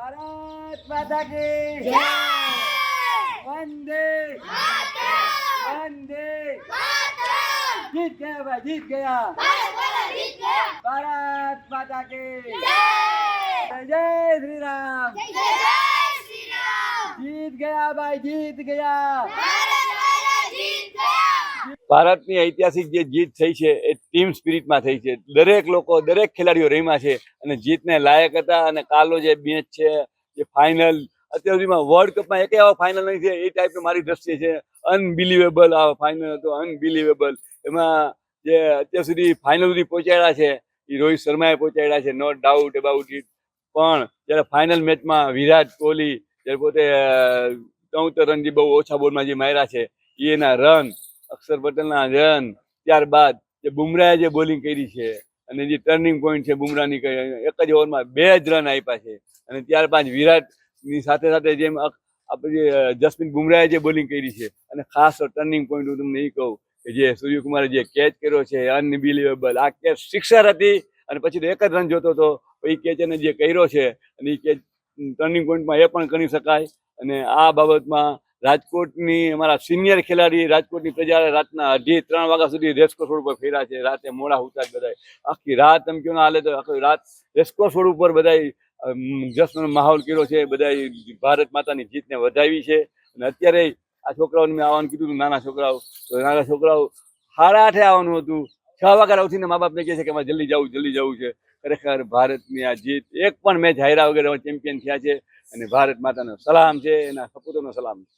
ભારત માતા કી જય! વંદે વંદે જીત ગયા ભાઈ જીત ગયા! ભારત માતા કી જય! શ્રી રામ જીત ગયા ભાઈ જીત ગયા ભારત માતા જીત ગયા ભારતની ઐતિહાસિક જે જીત થઈ છે, એ ટીમ સ્પિરિટમાં થઈ છે. દરેક લોકો, દરેક ખેલાડીઓ રમ્યા છે અને જીતને લાયક હતા અને કાલો જે મેચ છે, જે ફાઇનલ અત્યાર સુધીમાં વર્લ્ડ કપમાં એક એવા ફાઇનલ નહીં છે એ ટાઈપનું મારી દ્રષ્ટિએ છે. અનબિલિવેબલ આ ફાઇનલ હતો અનબિલિવેબલ એમાં જે અત્યાર સુધી ફાઇનલ સુધી પહોંચાડ્યા છે, એ રોહિત શર્માએ પહોંચાડ્યા છે નો ડાઉટ અબાઉટ ઇટ પણ જ્યારે ફાઇનલ મેચમાં વિરાટ કોહલી જ્યારે પોતે ચૌદ રન બહુ ઓછા બોલમાં જે માર્યા છે, એના રન અક્ષર પટેલના રન ત્યારબાદ જે બુમરાહે જે બોલિંગ કરી છે અને જે ટર્નિંગ પોઈન્ટ છે બુમરાહની એક જ ઓવરમાં બે જ રન આપ્યા છે. અને ત્યારબાદ વિરાટની સાથે સાથે જેમ આપણે જસ્મિન બુમરાહે જે બોલિંગ કરી છે અને ખાસ ટર્નિંગ પોઈન્ટ હું તમને એ કહું કે જે સૂર્યકુમારે જે કેચ કર્યો છે અનબિલિવેબલ આ કેચ સિક્સર હતી અને પછી તો એક જ રન જોતો હતો એ કેચ એને જે કર્યો છે અને એ કેચ ટર્નિંગ પોઈન્ટમાં એ પણ ગણી શકાય. અને આ બાબતમાં રાજકોટની અમારા સિનિયર ખેલાડી રાજકોટની પ્રજા રાતના અઢી, ત્રણ વાગ્યા સુધી રેસકોર્સ ઉપર ફેર્યા છે. રાતે મોડા હુતા જ બધાય. આખી રાત એમ કહ્યું હાલે તો આખી રાત રેસકોર્સ ઉપર બધા જશ્નનો માહોલ કર્યો છે. બધા ભારત માતાની જીતને વધાવી છે. અને અત્યારે આ છોકરાઓને મેં આવવાનું કીધું નાના છોકરાઓ. નાના છોકરાઓ સાડા આઠે આવવાનું હતું. છ વાગ્યા ઉઠીને મા બાપને કહે છે કે અમારે જલ્દી જવું જલ્દી જવું છે. ખરેખર ભારતની આ જીત એક પણ મેચ હાર્યા વગેરે ચેમ્પિયન થયા છે. અને ભારત માતાનો સલામ છે, એના સપૂતોનો સલામ છે.